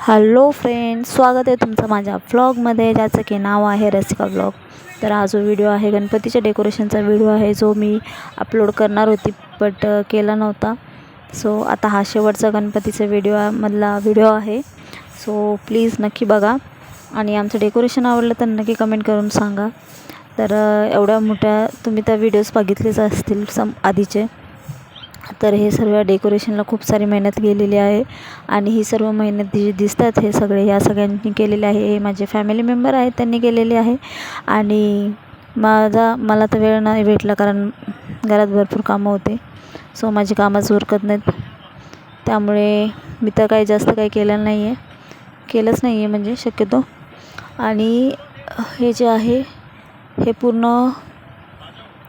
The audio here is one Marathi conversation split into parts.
हॅलो फ्रेंड स्वागत आहे तुमचं माझ्या व्लॉगमध्ये ज्याचं की नाव आहे रसिका व्लॉग तर हा जो व्हिडिओ आहे गणपतीच्या डेकोरेशनचा व्हिडिओ आहे जो मी अपलोड करणार होती बट केला नव्हता. सो आता हा शेवटचा गणपतीचा व्हिडिओ मधला व्हिडिओ आहे. सो प्लीज नक्की बघा. आणि आमचं डेकोरेशन आवडलं तर नक्की कमेंट करून सांगा. तर एवढ्या मोठ्या तुम्ही त्या व्हिडिओज बघितलेच असतील सम आधीचे. तर हे सर्व डेकोरेशनला खूप सारी मेहनत गेलेली आहे. आणि ही सर्व मेहनत जी दिसतात हे सगळे या सगळ्यांनी केलेले आहे. हे माझे फॅमिली मेंबर आहेत त्यांनी केलेले आहे. आणि माझा मला तर वेळ नाही भेटला कारण घरात भरपूर कामं होते. सो माझी कामच उरकत नाहीत. त्यामुळे मी तर काही जास्त काही केलं नाही आहे केलंच नाही आहे म्हणजे शक्यतो. आणि हे जे आहे हे पूर्ण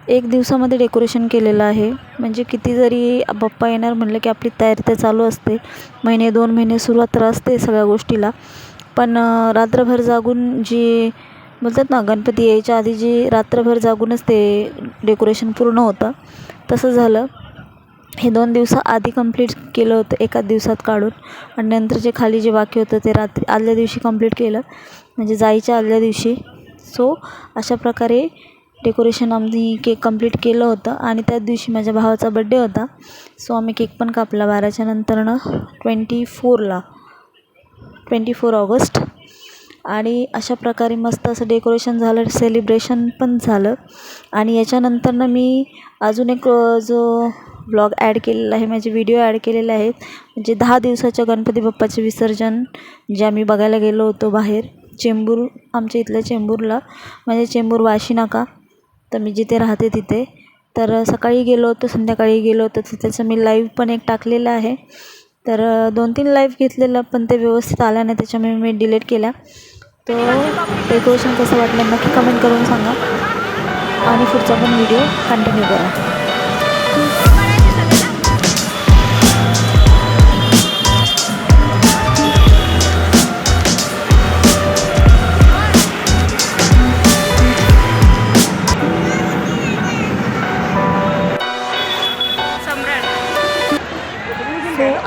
एक दिवसामध्ये डेकोरेशन केलेलं आहे. म्हणजे किती जरी बाप्पा येणार म्हटलं की आपली तयारी तर चालू असते. महिने दोन महिने सुरुवात तर असते सगळ्या गोष्टीला. पण रात्रभर जागून जी बोलतात ना गणपती यायच्या आधी जी रात्रभर जागूनच ते डेकोरेशन पूर्ण होतं तसं झालं. हे दोन दिवसा आधी कंप्लीट केलं होतं एका दिवसात काढून. आणि नंतर जे खाली जे बाकी होतं ते रात्री आदल्या दिवशी कंप्लीट केलं. म्हणजे जायच्या आदल्या दिवशी. सो अशा प्रकारे डेकोरेशन आम्ही केक कंप्लीट केलं होतं आणि त्याच दिवशी माझ्या भावाचा बड्डे होता. सो आम्ही केक पण कापला बाराच्या नंतरनं ट्वेंटी फोरला ट्वेंटी फोर ऑगस्ट. आणि अशा प्रकारे मस्त असं डेकोरेशन झालं सेलिब्रेशन पण झालं. आणि याच्यानंतरनं मी अजून एक जो ब्लॉग ॲड केलेला आहे माझे व्हिडिओ ॲड केलेले आहेत म्हणजे दहा दिवसाच्या गणपती बाप्पाचे विसर्जन जे आम्ही बघायला गेलो होतो बाहेर चेंबूर आमच्या इथल्या चेंबूरला. म्हणजे चेंबूर वाशी नाका. तर मी जिथे राहते तिथे. तर सकाळी गेलो होतो संध्याकाळी गेलो होतो. तर त्याचं मी लाईव्ह पण एक टाकलेलं आहे. तर दोन तीन लाईव्ह घेतलेलं पण ते व्यवस्थित आलं नाही त्याच्यामुळे मी डिलीट केल्या तो डेकोरेशन कसं वाटलं नक्की कमेंट करून सांगा. आणि पुढचा पण व्हिडिओ कंटिन्यू करा.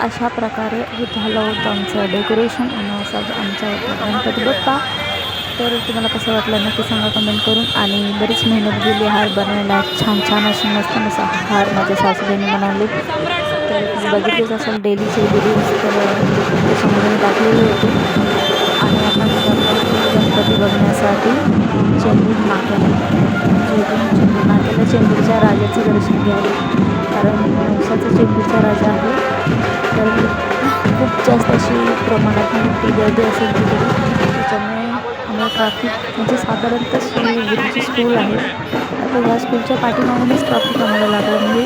अशा प्रकारे हे झालं होतं आमचं डेकोरेशन आणि असं आमचा गणपती बाप्पा. तर तुम्हाला कसं वाटलं नक्की सांगा कमेंट करून. आणि बरीच मेहनत गेली हार बनवायला. छान छान अशी मस्त मस्त हार माझ्या सासूबाईने बनवले. तर बघितलेच असेल डेलीचे व्हिडिओज तर त्याच्यामध्ये दाखवले होते. आणि आपण बघण्यासाठी चेंबूर माथ्याला जेथून चेंबूर माथ्याला चेंबूरच्या राजाचं दर्शन घ्यावे. कारण नवसाचा चेंबूरचा राजा आहे. तर खूप जास्त अशी प्रमाणात मोठी गर्दी असेल तिथे त्याच्यामुळे आम्हाला ट्रॅफिक म्हणजे साधारणतः श्री गुरुची स्कूल आहे. आता या स्कूलच्या पाठीमागूनच ट्रॅफिक आम्हाला लागलं. म्हणजे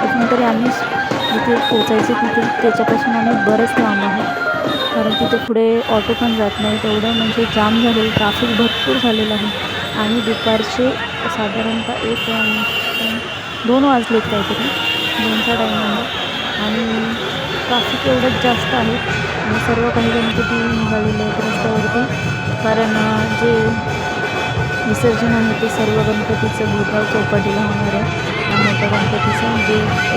कुठून तरी आम्ही जिथे पोचायचे तिथे. त्याच्यापासून आम्ही बरेच लांब आहे. कारण तिथे पुढे ऑटो पण जात नाही. तेवढं म्हणजे जाम झालेलं ट्रॅफिक भरपूर झालेलं आहे. आणि दुपारचे साधारणतः एक दोन वाजलेत काहीतरी दोनचा टाईम आहे आणि ट्रॅफिक एवढंच जास्त आहे. आणि सर्व काही गणपती निघालेले आहेत रस्त्यावरती. कारण जे विसर्जन आहे ते सर्व गणपतीचं भोगाव चौपाटीला होणार आहे. आणि गणपतीचं जे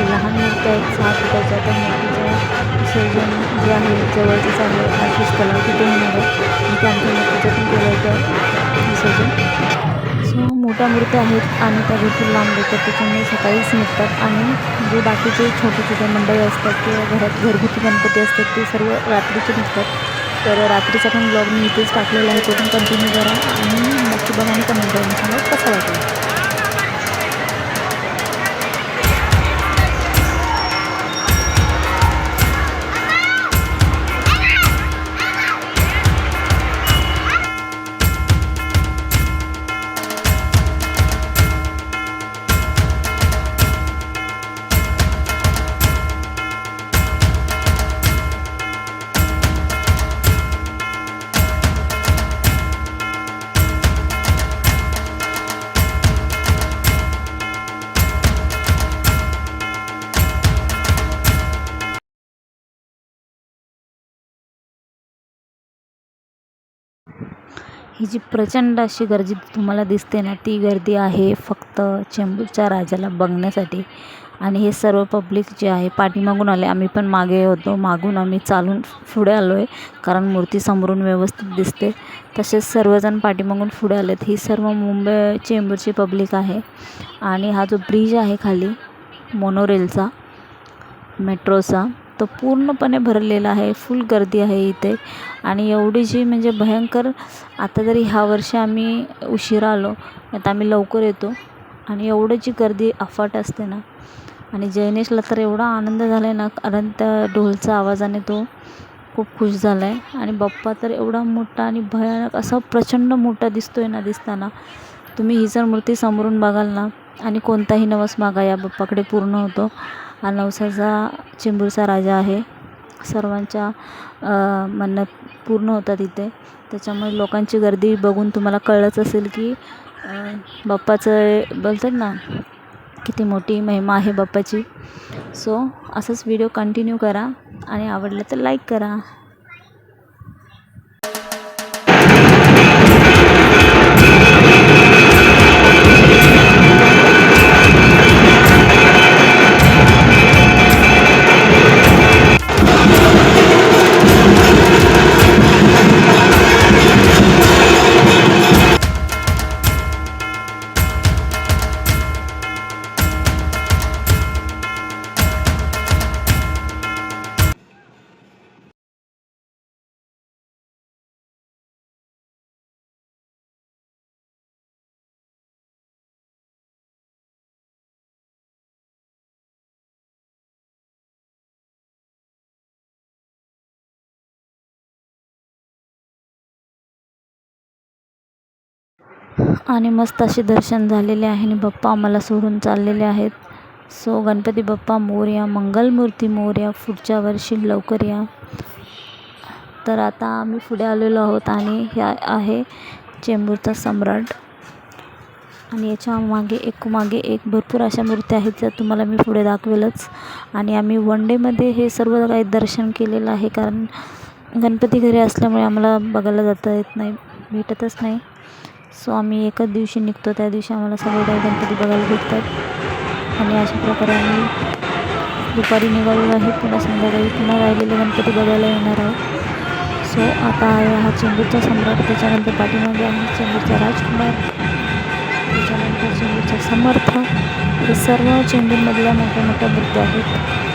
लहान मूर्ती आहेत सहा फुटाच्या त्या मूर्तीचं विसर्जन जे आहे जवळचंच आहे आशिष तलाव तिथे होणार आहे. आणि त्या आमच्या मूर्तीचं पण केलं होतं विसर्जन सो मोठ्या मूर्त्या आहेत आणि त्या भरपूर लांब येतात त्याच्यामुळे सकाळीच निघतात. आणि जे बाकीचे छोटे छोटे मंडळी असतात किंवा घरात घरगुती गणपती असतात ते सर्व रात्रीचे निघतात. तर रात्रीचा पण ब्लॉग मी इथेच टाकलेला आहे तो पण कंटिन्यू करा. आणि नक्की बघा आणि कमेंट करून सांगा कसा वाटेल? ही जी प्रचंड अशी गर्दी तुम्हाला दिसते ना ती गर्दी आहे फक्त चेंबूरच्या राजाला बघण्यासाठी. आणि हे सर्व पब्लिक जे आहे पाठीमागून आले. आम्ही पण मागे होतो. मागून आम्ही चालून पुढे आलो आहे कारण मूर्ती समोरून व्यवस्थित दिसते. तसेच सर्वजण पाठीमागून पुढे आलेत. ही सर्व मुंबई चेंबूरची पब्लिक आहे. आणि हा जो ब्रिज आहे खाली मोनोरेलचा मेट्रोचा तो पूर्णपणे भरलेला आहे फुल गर्दी आहे इथे. आणि एवढी जी म्हणजे भयंकर आता जरी ह्या वर्षी आम्ही उशिरा आलो आता आम्ही लवकर येतो. आणि एवढं जी गर्दी अफाट असते ना आणि जयनेशला तर एवढा आनंद झाला आहे ना कारण त्या ढोलचा आवाजाने तो खूप खुश झाला आहे आणि बाप्पा तर एवढा मोठा आणि भयानक असा प्रचंड मोठा दिसतो आहे ना दिसताना. तुम्ही ही जर मूर्ती समोरून बघाल ना आणि कोणताही नवस मागा या बाप्पाकडे पूर्ण होतो. हा नवसाचा चेंबूरचा राजा आहे. सर्वांच्या मन्नत पूर्ण होतात इथे. त्याच्यामुळे लोकांची गर्दी बघून तुम्हाला कळलंच असेल की बाप्पाचं बोलतात ना किती मोठी महिमा आहे बाप्पाची. सो असंच व्हिडिओ कंटिन्यू करा आणि आवडलं तर लाईक करा. आणि मस्त असे दर्शन झालेले आहे आणि बाप्पा आम्हाला सोडून चाललेले आहेत. सो गणपती बाप्पा मोरया मंगलमूर्ती मोरया पुढच्या वर्षी लवकर या. तर आता आम्ही पुढे आलेलो आहोत आणि ह्या आहे चेंबूरचा सम्राट. आणि याच्या मागे एक मागे एक भरपूर अशा मूर्त्या आहेत ज्या तुम्हाला मी पुढे दाखवेलच. आणि आम्ही वन डेमध्ये हे सर्व काही दर्शन केलेलं आहे कारण गणपती घरी असल्यामुळे आम्हाला बघायला जाता येत नाही भेटतच नाही. सो आम्ही एकच दिवशी निघतो. त्या दिवशी आम्हाला सगळे काही गणपती बघायला भेटतात. आणि अशा प्रकारे आम्ही दुपारी निघालेलो आहे. पुन्हा संध्याकाळी पुन्हा राहिलेले गणपती बघायला येणार आहोत. सो आता आहे हा चेंबूरचा सम्राट त्याच्यानंतर पाठीमागे आहे चेंबूरचा राजकुमार. त्याच्यानंतर चेंबूरचा समर्थ. हे सर्व चेंबूरमधल्या मोठ्या मोठ्या मूर्त्या आहेत.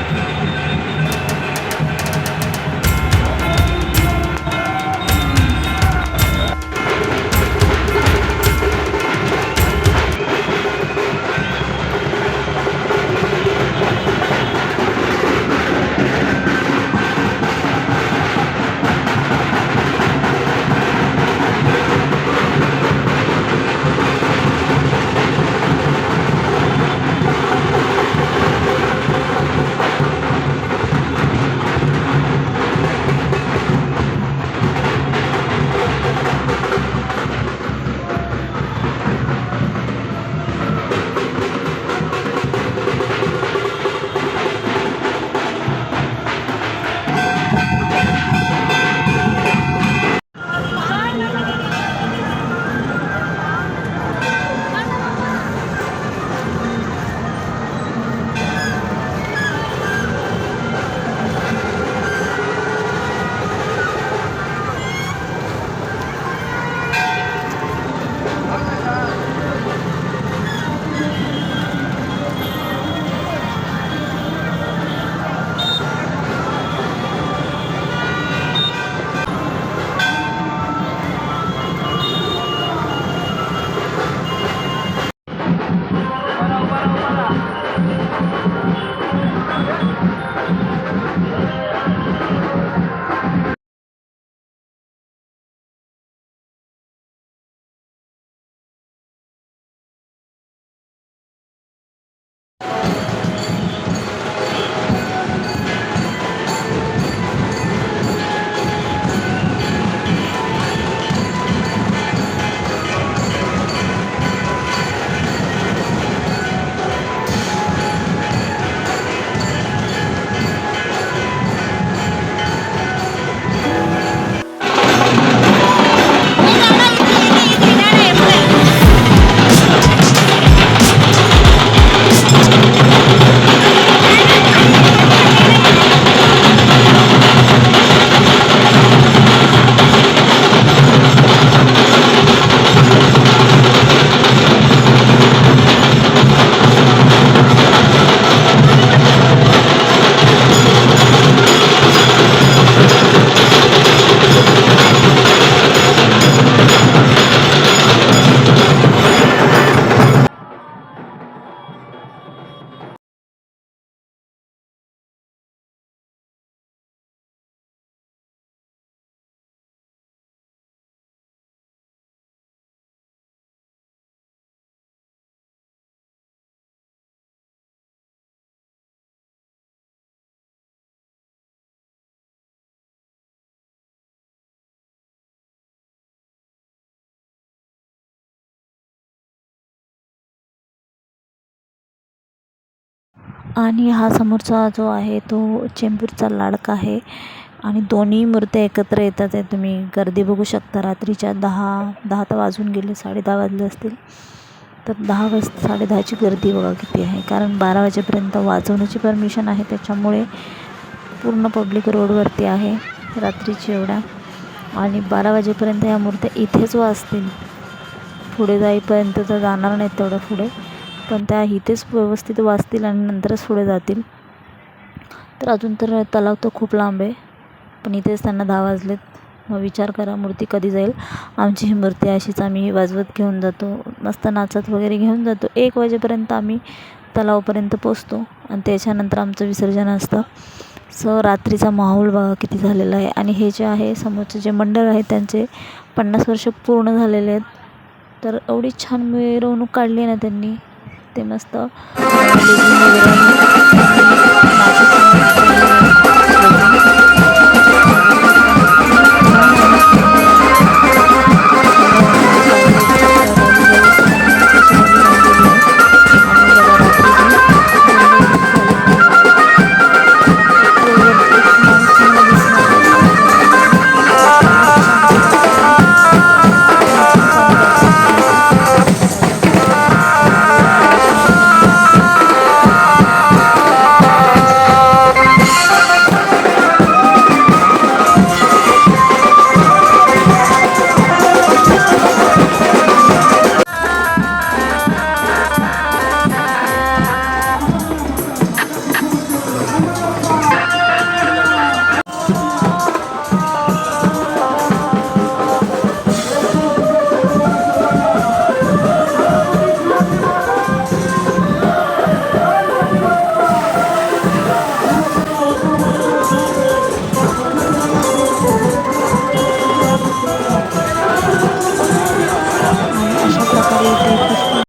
आणि हा समोरचा जो आहे तो चेंबूरचा लाडका आहे. आणि दोन्ही मूर्त्या एकत्र येतात आहे तुम्ही गर्दी बघू शकता. रात्रीच्या दहा दहा तर वाजून गेले साडे दहा वाजले असतील. तर दहा वाज साडे दहाची गर्दी बघा किती आहे. कारण बारा वाजेपर्यंत वाजवण्याची परमिशन आहे. त्याच्यामुळे पूर्ण पब्लिक रोडवरती आहे रात्रीची एवढ्या. आणि बारा वाजेपर्यंत ह्या मूर्त्या इथेच वाजतील. पुढे जाईपर्यंत तर जाणार नाहीत तेवढ्या पुढे. पण त्या इथेच व्यवस्थित वाजतील आणि नंतरच पुढे जातील. तर अजून तर तलाव तर खूप लांब आहे पण इथेच त्यांना दहा वाजलेत. मग विचार करा मूर्ती कधी जाईल. आमची ही मूर्ती अशीच आम्ही वाजवत घेऊन जातो. मस्त नाचत वगैरे घेऊन जातो. एक वाजेपर्यंत आम्ही तलावापर्यंत पोचतो आणि त्याच्यानंतर आमचं विसर्जन असतं. सो रात्रीचा माहोल बघा किती झालेला आहे. आणि हे जे आहे समोरचे जे मंडळ आहे त्यांचे पन्नास वर्ष पूर्ण झालेले आहेत. तर एवढी छान मिरवणूक काढली ना त्यांनी. ってますと。